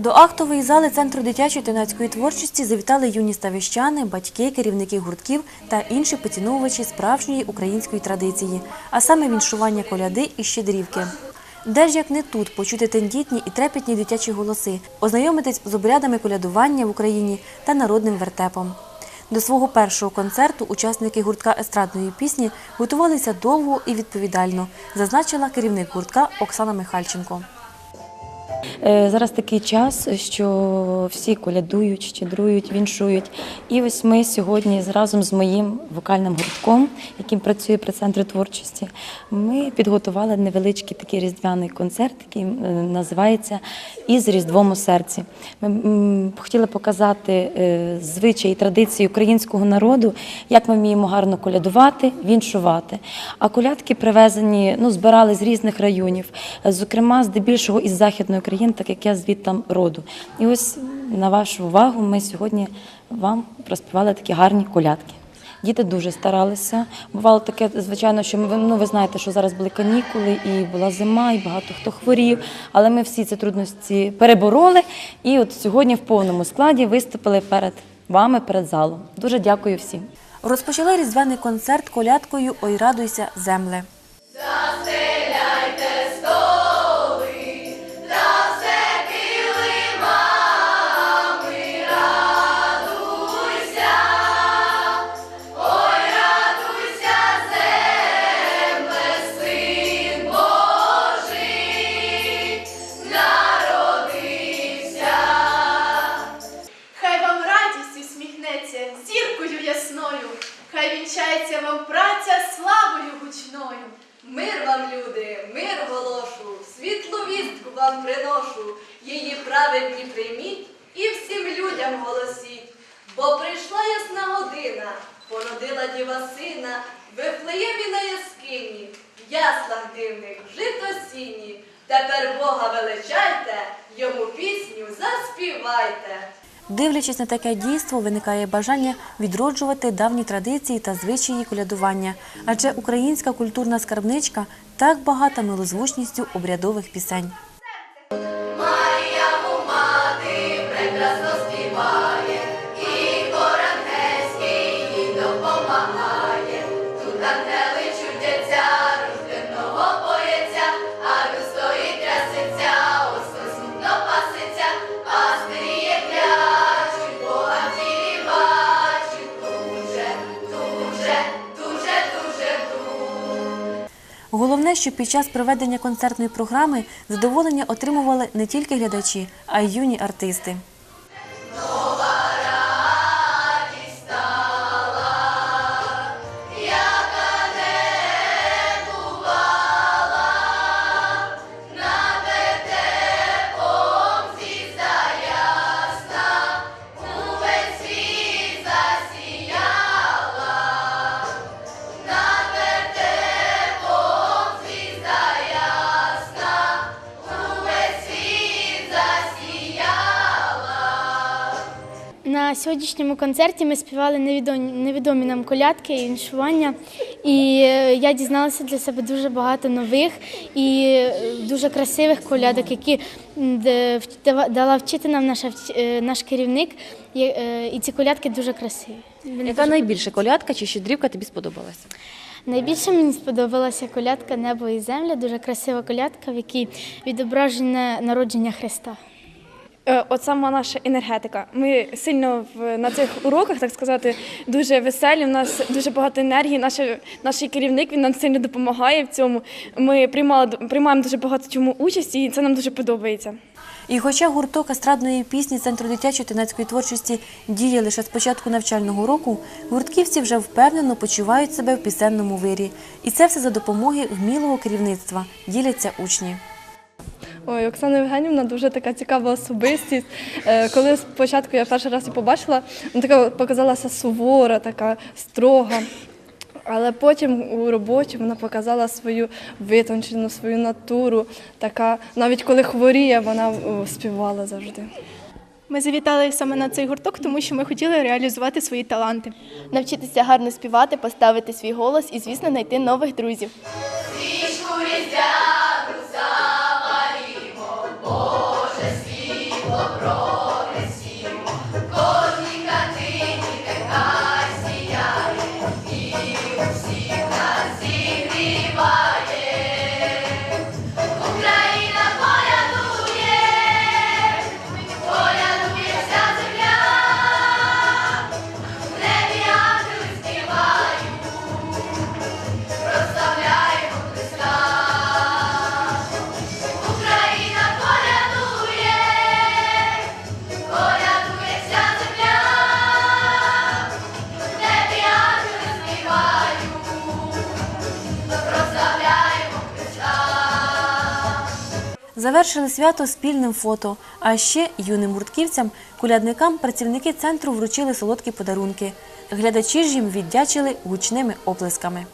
До актової зали Центру дитячої та юнацької творчості завітали юні ставищани, батьки, керівники гуртків та інші поціновувачі справжньої української традиції, а саме віншування коляди і щедрівки. Де ж як не тут почути тендітні і трепетні дитячі голоси, ознайомитись з обрядами колядування в Україні та народним вертепом. До свого першого концерту учасники гуртка естрадної пісні готувалися довго і відповідально, зазначила керівник гуртка Оксана Михальченко. Е, Зараз такий час, що всі колядують, щедрують, віншують. І ось ми сьогодні разом з моїм вокальним гуртком, яким працює при центрі творчості, ми підготували невеличкий такий різдвяний концерт, який е, називається Із Різдвом у серці. Ми хотіли показати е, звичаї і традиції українського народу, як ми вміємо гарно колядувати, віншувати. А колядки привезені, ну, збирали з різних районів, зокрема, здебільшого із Західної України, так як я звідтам роду. І ось на вашу увагу ми сьогодні вам проспівали такі гарні колядки. Діти дуже старалися. Бувало таке, звичайно, що ми ну, ви знаєте, що зараз були канікули, і була зима, і багато хто хворів. Але ми всі ці трудності перебороли. І от сьогодні в повному складі виступили перед вами, перед залом. Дуже дякую всім. Розпочали різдвяний концерт колядкою Ой радуйся, земле. Хай вінчається вам праця славою гучною. Мир вам, люди, мир голошу, світлу вістку вам приношу, її праведні прийміть і всім людям голосіть. Бо прийшла ясна година, породила діва сина, Вифлеємі на яскині, в яслах дивних, жито сіні. Тепер Бога величайте, йому пісню заспівайте. Дивлячись на таке дійство, виникає бажання відроджувати давні традиції та звичаї колядування, адже українська культурна скарбничка так багата милозвучністю обрядових пісень. Головне, що під час проведення концертної програми задоволення отримували не тільки глядачі, а й юні артисти. На сьогоднішньому концерті ми співали невідомі, невідомі нам колядки і віншування. І е, я дізналася для себе дуже багато нових і е, дуже красивих колядок, які дала вчити нам наша е, наш керівник. І, ці колядки дуже красиві. Яка найбільша колядка чи щедрівка тобі сподобалася? Найбільше мені сподобалася колядка Небо і земля, дуже красива колядка, в якій відображене народження Христа. Е, От сама наша енергетика. Ми сильно в, на цих уроках, так сказати, дуже веселі. У нас дуже багато енергії. Наш, наш керівник він нам сильно допомагає в цьому. Ми приймали приймаємо дуже багато чому участь, і це нам дуже подобається. І хоча гурток естрадної пісні Центру дитячої та юнацької творчості діє лише з початку навчального року, гуртківці вже впевнено почувають себе в пісенному вирі. І це все за допомоги вмілого керівництва, діляться учні. Ой, Оксана Євгенівна дуже така цікава особистість. Е, Коли спочатку я перший раз її побачила, вона така показалася сувора, така строга. Але потім у роботі вона показала свою витончену, свою натуру. Така, навіть коли хворіє, вона співала завжди. Ми завітали саме на цей гурток, тому що ми хотіли реалізувати свої таланти. навчитися гарно співати, поставити свій голос і, звісно, знайти нових друзів. Oh, po Завершили свято спільним фото. А ще юним гуртківцям, кулядникам працівники центру вручили солодкі подарунки. Глядачі ж їм віддячили гучними оплесками.